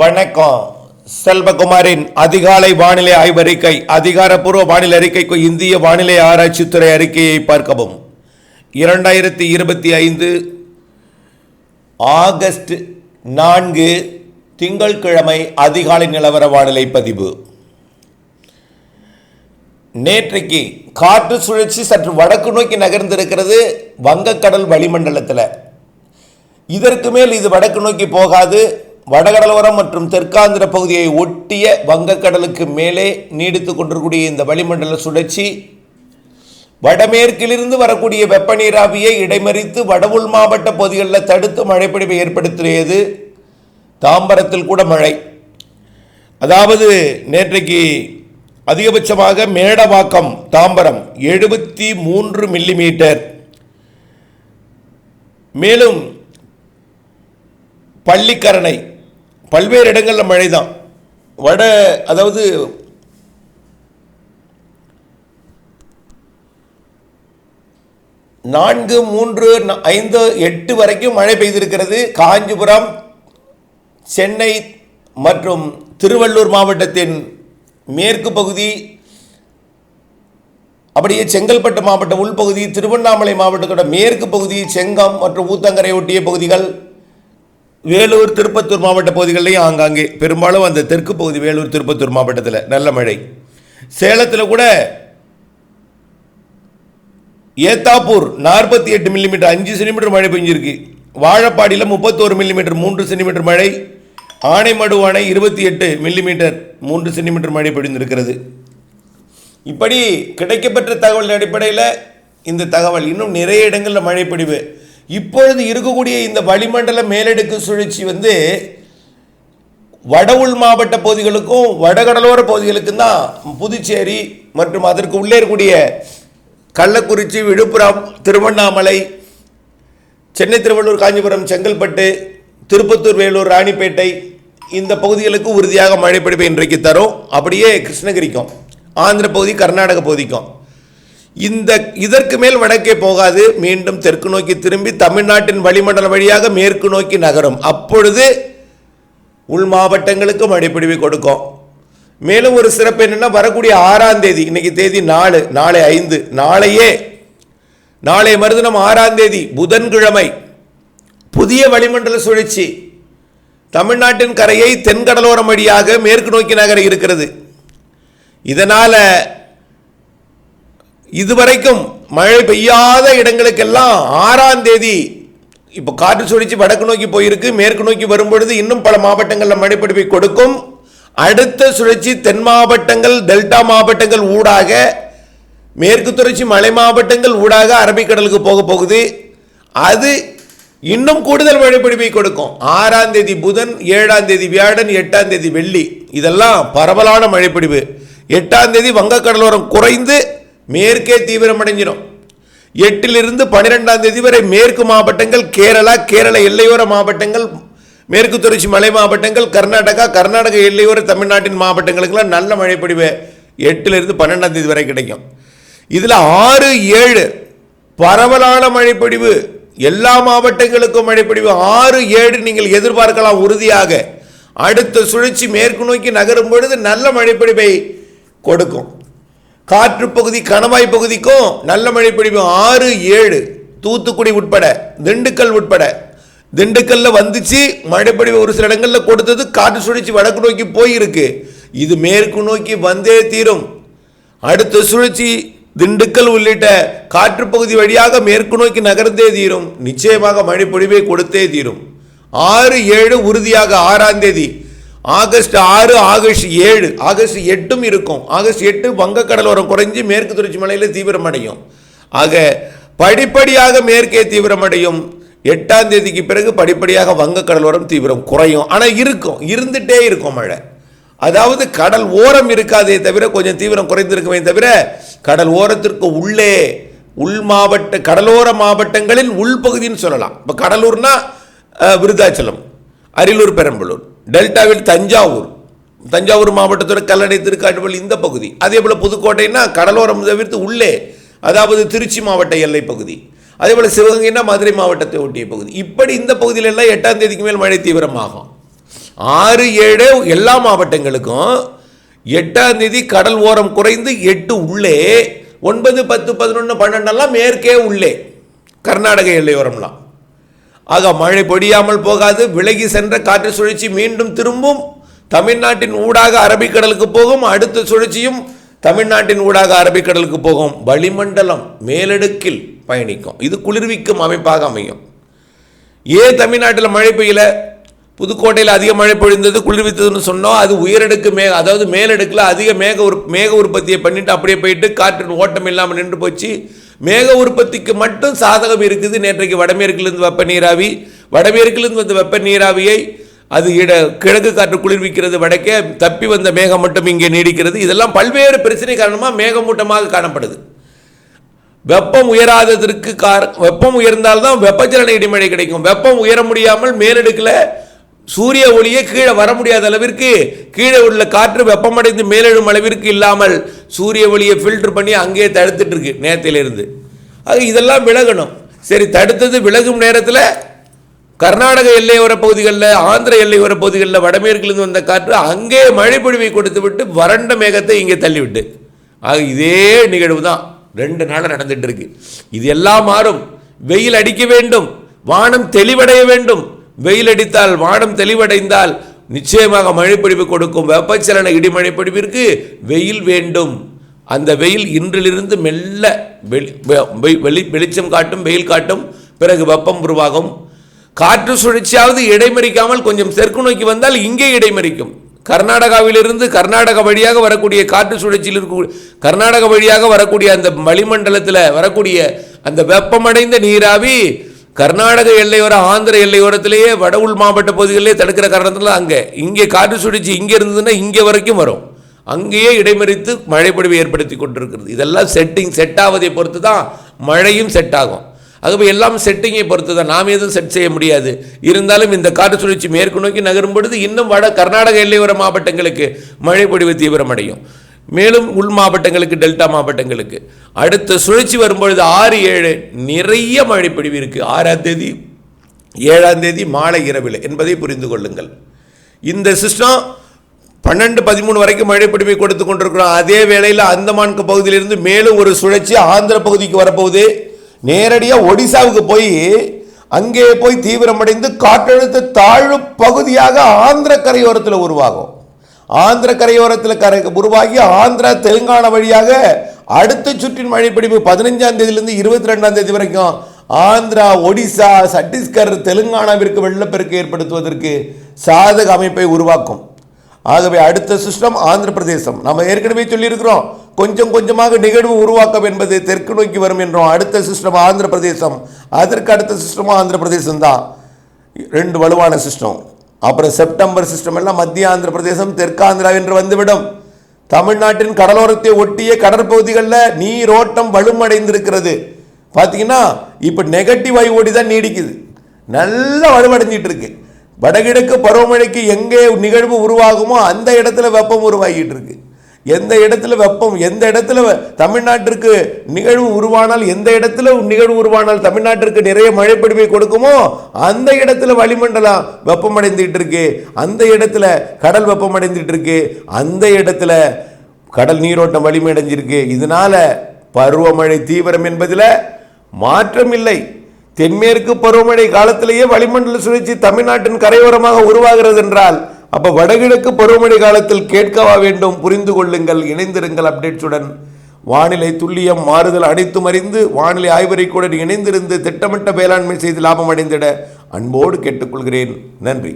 வணக்கம். செல்வகுமாரின் அதிகாலை வானிலை ஆய்வறிக்கை அதிகாரப்பூர்வ வானிலை அறிக்கைக்கு இந்திய வானிலை ஆராய்ச்சித்துறை அறிக்கையை பார்க்கவும். இரண்டாயிரத்தி இருபத்தி ஐந்து ஆகஸ்ட் நான்கு திங்கள்கிழமை அதிகாலை நிலவர வானிலை பதிவு. நேற்றைக்கு காற்று சுழற்சி சற்று வடக்கு நோக்கி நகர்ந்திருக்கிறது வங்கக்கடல் வளிமண்டலத்தில். இதற்கு மேல் இது வடக்கு நோக்கி போகாது. வடகடலோரம் மற்றும் தெற்காந்திர பகுதியை ஒட்டிய வங்கக்கடலுக்கு மேலே நீடித்து கொண்டிருக்கூடிய இந்த வளிமண்டல சுழற்சி வடமேற்கிலிருந்து வரக்கூடிய வெப்ப நீராவியை இடைமறித்து வடவுள் மாவட்ட பகுதிகளில் தடுத்து மழைப்பிடிவை ஏற்படுத்தியது தாம்பரத்தில் கூட மழை. அதாவது நேற்றைக்கு அதிகபட்சமாக மேடவாக்கம் தாம்பரம் எழுபத்தி மூன்று மில்லிமீட்டர். மேலும் பள்ளிக்கரணை பல்வேறு இடங்களில் மழை தான் வட அதாவது நான்கு மூன்று ஐந்து எட்டு வரைக்கும் மழை பெய்திருக்கிறது. காஞ்சிபுரம் சென்னை மற்றும் திருவள்ளூர் மாவட்டத்தின் மேற்கு பகுதி அப்படியே செங்கல்பட்டு மாவட்ட உள்பகுதி திருவண்ணாமலை மாவட்டத்தோட மேற்கு பகுதி செங்கம் மற்றும் ஊத்தங்கரை ஒட்டிய பகுதிகள் வேலூர் திருப்பத்தூர் மாவட்ட பகுதிகளிலையும் ஆங்காங்கே பெரும்பாலும் அந்த தெற்கு பகுதி வேலூர் திருப்பத்தூர் மாவட்டத்தில் நல்ல மழை. சேலத்தில் கூட ஏத்தாப்பூர் நாற்பத்தி எட்டு மில்லிமீட்டர் அஞ்சு சென்டிமீட்டர் மழை பெஞ்சிருக்கு. வாழப்பாடியில் முப்பத்தோரு மில்லிமீட்டர் மூன்று சென்டிமீட்டர் மழை. ஆனைமடு அணை இருபத்தி எட்டு மில்லிமீட்டர் மூன்று சென்டிமீட்டர் மழை பெய்திருக்கிறது. இப்படி கிடைக்கப்பெற்ற தகவல் அடிப்படையில் இந்த தகவல். இன்னும் நிறைய இடங்களில் மழை பொழிவு இப்பொழுது இருக்கக்கூடிய இந்த வளிமண்டல மேலடுக்கு சுழற்சி வந்து வட உள் மாவட்ட பகுதிகளுக்கும் வடகடலோர பகுதிகளுக்கும் தான் புதுச்சேரி மற்றும் அதற்கு உள்ளே இருக்கக்கூடிய கள்ளக்குறிச்சி விழுப்புரம் திருவண்ணாமலை சென்னை திருவள்ளூர் காஞ்சிபுரம் செங்கல்பட்டு திருப்பத்தூர் வேலூர் ராணிப்பேட்டை இந்த பகுதிகளுக்கு உறுதியாக மழை பிடிப்பை இன்றைக்கு தரும். அப்படியே கிருஷ்ணகிரிக்கும் ஆந்திர பகுதி கர்நாடக பகுதிக்கும். இந்த இதற்கு மேல் வடக்கே போகாது. மீண்டும் தெற்கு நோக்கி திரும்பி தமிழ்நாட்டின் வளிமண்டலம் வழியாக மேற்கு நோக்கி நகரும். அப்பொழுது உள் மாவட்டங்களுக்கும் மழைப்பிடிவை கொடுக்கும். மேலும் ஒரு சிறப்பு என்னென்னா வரக்கூடிய ஆறாம் தேதி இன்னைக்கு தேதி நாலு நாளை ஐந்து நாளையே நாளை மறுதினம் ஆறாம் தேதி புதன்கிழமை புதிய வளிமண்டல சுழற்சி. தமிழ்நாட்டின் கரையை தென்கடலோரம் வழியாக மேற்கு நோக்கி நகர இருக்கிறது. இதனால் இதுவரைக்கும் மழை பெய்யாத இடங்களுக்கெல்லாம் ஆறாம் தேதி இப்போ காற்று சுழற்சி வடக்கு நோக்கி போயிருக்கு மேற்கு நோக்கி வரும்பொழுது இன்னும் பல மாவட்டங்களில் மழைப்பிடிப்பை கொடுக்கும். அடுத்த சுழற்சி தென் மாவட்டங்கள் டெல்டா மாவட்டங்கள் ஊடாக மேற்கு தொடர்ச்சி மலை மாவட்டங்கள் ஊடாக அரபிக்கடலுக்கு போக போகுது. அது இன்னும் கூடுதல் மழைப்பிடிப்பை கொடுக்கும். ஆறாம் தேதி புதன் ஏழாம் தேதி வியாழன் எட்டாம் தேதி வெள்ளி. இதெல்லாம் பரவலான மழைப்பிடிவு எட்டாம் தேதி வங்கக்கடலோரம் குறைந்து மேற்கே தீவிரமடைஞ்சிடும் எட்டிலிருந்து பன்னிரெண்டாம் தேதி வரை மேற்கு மாவட்டங்கள் கேரளா கேரள எல்லையோர மாவட்டங்கள் மேற்கு தொடர்ச்சி மலை மாவட்டங்கள் கர்நாடகா கர்நாடக எல்லையோர தமிழ்நாட்டின் மாவட்டங்களுக்கெல்லாம் நல்ல மழைப்பொழிவு எட்டிலிருந்து பன்னெண்டாம் தேதி வரை கிடைக்கும். இதில் ஆறு ஏழு பரவலான மழைப்பொழிவு எல்லா மாவட்டங்களுக்கும் மழைப்பொழிவு. ஆறு ஏழு நீங்கள் எதிர்பார்க்கலாம் உறுதியாக. அடுத்த சுழற்சி மேற்கு நோக்கி நகரும் பொழுது நல்ல மழைப்பொழிவை கொடுக்கும். காற்று பகுதி கணவாய் பகுதிக்கும் நல்ல மழை பொழிவு. ஆறு ஏழு. தூத்துக்குடி உட்பட திண்டுக்கல் உட்பட. திண்டுக்கல்ல வந்துச்சு மழைப்பொழிவு ஒரு சில இடங்களில் கொடுத்தது காற்று சுழற்சி வடக்கு நோக்கி போயிருக்கு. இது மேற்கு நோக்கி வந்தே தீரும். அடுத்த சுழற்சி திண்டுக்கல் உள்ளிட்ட காற்று பகுதி வழியாக மேற்கு நோக்கி நகர்ந்தே தீரும். நிச்சயமாக மழை பொழிவை கொடுத்தே தீரும். ஆறு ஏழு உறுதியாக ஆறாம் தேதி. ஆகஸ்ட் ஆறு ஆகஸ்ட் ஏழு ஆகஸ்ட் எட்டும் இருக்கும். ஆகஸ்ட் எட்டு வங்கக்கடலோரம் குறைஞ்சி மேற்கு தொடர்ச்சி மலையில் தீவிரமடையும் ஆக படிப்படியாக மேற்கே தீவிரமடையும் எட்டாம் தேதிக்கு பிறகு படிப்படியாக வங்கக்கடலோரம் தீவிரம் குறையும். ஆனால் இருக்கும். இருந்துட்டே இருக்கும் மழை. அதாவது கடல் ஓரம் இருக்காதே தவிர கொஞ்சம் தீவிரம் குறைந்திருக்குமே தவிர கடல் ஓரத்திற்கு உள்ளே உள் மாவட்ட கடலோர மாவட்டங்களில் உள்பகுதின்னு சொல்லலாம். இப்போ கடலூர்னா விருத்தாச்சலம் அரியலூர் பெரம்பலூர். டெல்டாவில் தஞ்சாவூர். தஞ்சாவூர் மாவட்டத்தோட கல்லணை திருக்காட்டுப்பள்ளி இந்த பகுதி. அதே போல் புதுக்கோட்டைன்னா கடலோரம் தவிர்த்து உள்ளே அதாவது திருச்சி மாவட்ட எல்லை பகுதி. அதே போல் சிவகங்கைன்னா மதுரை மாவட்டத்தை ஒட்டிய பகுதி. இப்படி இந்த பகுதியிலெல்லாம் எட்டாம் தேதிக்கு மேல் மழை தீவிரமாகும். ஆறு ஏழு எல்லா மாவட்டங்களுக்கும் எட்டாம் தேதி கடல் ஓரம் குறைந்து எட்டு உள்ளே ஒன்பது பத்து பதினொன்று பன்னெண்டெல்லாம் மேற்கே உள்ளே. கர்நாடக எல்லையோரம்லாம். ஆக மழை பொடியாமல் போகாது. விலகி சென்ற காற்று சுழற்சி மீண்டும் திரும்பும். தமிழ்நாட்டின் ஊடாக அரபிக்கடலுக்கு போகும். அடுத்த சுழற்சியும் தமிழ்நாட்டின் ஊடாக அரபிக்கடலுக்கு போகும். வளிமண்டலம் மேலடுக்கில் பயணிக்கும். இது குளிர்விக்கும் அமைப்பாக அமையும். ஏன் தமிழ்நாட்டில் மழை பெய்யல? புதுக்கோட்டையில் அதிக மழை பொழிந்தது. குளிர்வித்ததுன்னு சொன்னோம். அது உயரடுக்கு மேக அதாவது மேலடுக்கில் அதிக மேக உற் மேக உற்பத்தியை பண்ணிட்டு அப்படியே போயிட்டு காற்றின் ஓட்டம் இல்லாமல் நின்று போச்சு. மேக உற்பத்திக்கு மட்டும் சாதகம் இருக்குது. நேற்றைக்கு வடமேற்கிலிருந்து வெப்ப நீராவி வடமேற்கிலிருந்து வந்த வெப்ப நீராவியை அது இட கிழக்கு காற்று குளிர்விக்கிறது வடக்கே தப்பி வந்த மேகம் மட்டும் இங்கே நீடிக்கிறது. இதெல்லாம் பல்வேறு பிரச்சனை காரணமாக மேகமூட்டமாக காணப்படுது. வெப்பம் உயராததற்கு கார வெப்பம் உயர்ந்தால்தான் வெப்பச்சலன இடைமழை கிடைக்கும். வெப்பம் உயர முடியாமல் மேலடுக்கில் சூரிய ஒளியே கீழே வர முடியாத அளவிற்கு கீழே உள்ள காற்று வெப்பமடைந்து மேலெழும் அளவிற்கு இல்லாமல் சூரிய ஒளியை ஃபில்டர் பண்ணி அங்கேயே தடுத்துட்டு இருக்கு நேரத்திலிருந்து. அது இதெல்லாம் விலகணும். சரி தடுத்தது விலகும் நேரத்தில் கர்நாடக எல்லையோர பகுதிகளில் ஆந்திர எல்லையோர பகுதிகளில் வடமேற்கிலிருந்து வந்த காற்று அங்கே மழைப்பொழிவை கொடுத்து விட்டு வறண்ட மேகத்தை இங்கே தள்ளிவிட்டு. ஆக இதே நிகழ்வு தான் ரெண்டு நாள் நடந்துட்டு இருக்கு. இது எல்லாம் மாறும். வெயில் அடிக்க வேண்டும். வானம் தெளிவடைய வேண்டும். வெயில் அடித்தால் வானம் தெளிவடைந்தால் நிச்சயமாக மழைப்பிடிப்பு கொடுக்கும். வெப்பச்சலன இடிமழை வெயில் வேண்டும். அந்த வெயில் இன்றிலிருந்து மெல்ல வெளி வெ- வெ- வெளி வெளிச்சம் காட்டும் வெயில் காட்டும். பிறகு வெப்பம் உருவாகும். காற்று சுழற்சியாவது இடைமறிக்காமல் கொஞ்சம் தெற்கு நோக்கி வந்தால் இங்கே இடைமறிக்கும். கர்நாடகாவிலிருந்து கர்நாடக வழியாக வரக்கூடிய காற்று சுழற்சியில் இருக்கக்கூடிய கர்நாடக வழியாக வரக்கூடிய அந்த வளிமண்டலத்தில் வரக்கூடிய அந்த வெப்பமடைந்த நீராவி கர்நாடக எல்லையோர ஆந்திர எல்லையோரத்திலேயே வட உள் மாவட்ட பகுதிகளிலே தடுக்கிற காரணத்தில் அங்கே இங்கே காற்று சுழற்சி இங்கே இருந்ததுன்னா இங்கே வரைக்கும் வரும். அங்கேயே இடைமறித்து மழைப்பொழிவை ஏற்படுத்தி கொண்டிருக்கிறது. இதெல்லாம் செட்டிங் செட் ஆவதை பொறுத்து தான் மழையும் செட் ஆகும். ஆகவே எல்லாம் செட்டிங்கை பொறுத்து தான் நாம் எதுவும் செட் செய்ய முடியாது. இருந்தாலும் இந்த காற்று சுழற்சி மேற்கு நோக்கி நகரும் பொழுது இன்னும் வட கர்நாடக எல்லையோர மாவட்டங்களுக்கு மழை பொழிவு தீவிரமடையும். மேலும் உள் மாவட்டங்களுக்கு டெல்டா மாவட்டங்களுக்கு. அடுத்த சுழற்சி வரும்பொழுது ஆறு ஏழு நிறைய மழை பொழிவு இருக்குது ஆறாம் தேதி ஏழாம் தேதி மாலை இரவில் என்பதை புரிந்து கொள்ளுங்கள். இந்த சிஸ்டம் பன்னெண்டு பதிமூணு வரைக்கும் மழை பொழிவை கொடுத்து கொண்டிருக்கிறோம். அதே வேளையில் அந்தமான் பகுதியிலிருந்து மேலும் ஒரு சுழற்சி ஆந்திர பகுதிக்கு வரப்போகுது. நேரடியாக ஒடிசாவுக்கு போய் அங்கே போய் தீவிரமடைந்து காற்றழுத்த தாழ்வு பகுதியாக ஆந்திர கரையோரத்தில் உருவாகும். ஆந்திர கரையோரத்தில் கரை உருவாகி ஆந்திரா தெலுங்கானா வழியாக அடுத்த சுற்றின் மழைப்பிடிப்பு பதினஞ்சாம் தேதியிலிருந்து இருபத்தி ரெண்டாம் தேதி வரைக்கும் ஆந்திரா ஒடிசா சத்தீஸ்கர் தெலுங்கானாவிற்கு வெள்ளப்பெருக்கு ஏற்படுத்துவதற்கு சாதக அமைப்பை உருவாக்கும். ஆகவே அடுத்த சிஸ்டம் ஆந்திர பிரதேசம். நம்ம ஏற்கனவே சொல்லியிருக்கிறோம் கொஞ்சம் கொஞ்சமாக நிகழ்வு உருவாக்கம் என்பது தெற்கு நோக்கி வரும் என்றோம். அடுத்த சிஸ்டம் ஆந்திர பிரதேசம். அதற்கு அடுத்த சிஸ்டமும் ஆந்திர பிரதேசம் தான் ரெண்டு வலுவான சிஸ்டம். அப்புறம் செப்டம்பர் சிஸ்டம் எல்லாம் மத்திய ஆந்திர பிரதேசம் தெற்காந்திரா என்று வந்துவிடும். தமிழ்நாட்டின் கடலோரத்தை ஒட்டிய கடற்பகுதிகளில் நீரோட்டம் வலுமடைந்திருக்கிறது. பார்த்தீங்கன்னா இப்போ நெகட்டிவ் ஐ ஓடி தான் நீடிக்குது. நல்லா வலுவடைஞ்சிட்டு இருக்கு வடகிழக்கு பருவமழைக்கு எங்கே நிகழ்வு உருவாகுமோ அந்த இடத்துல வெப்பம் உருவாகிட்டு இருக்குது எந்த இடத்துல வெப்பம் எந்த இடத்துல தமிழ்நாட்டிற்கு நிகழ்வு உருவானால் எந்த இடத்துல நிகழ்வு உருவானால் தமிழ்நாட்டிற்கு நிறைய மழைப்பிடிப்பை கொடுக்குமோ அந்த இடத்துல வளிமண்டலம் வெப்பமடைந்துட்டு இருக்கு அந்த இடத்துல கடல் வெப்பமடைந்துட்டு இருக்கு அந்த இடத்துல கடல் நீரோட்டம் வலிமையடைஞ்சிருக்கு. இதனால பருவமழை தீவிரம் என்பதில் மாற்றம் இல்லை தென்மேற்கு பருவமழை காலத்திலேயே வளிமண்டல சுழற்சி தமிழ்நாட்டின் கரையோரமாக உருவாகிறது என்றால் அப்ப வடகிழக்கு பருவமழை காலத்தில் கேட்கவா வேண்டும் புரிந்து கொள்ளுங்கள் இணைந்திருங்கள் அப்டேட்ஸுடன். வானிலை துல்லியம் மாறுதல் அனைத்தும் அறிந்து வானிலை ஆய்வறிக்கையுடன் இணைந்திருந்து திட்டமிட்ட வேளாண்மை செய்து லாபம் அடைந்திட அன்போடு கேட்டுக்கொள்கிறேன். நன்றி.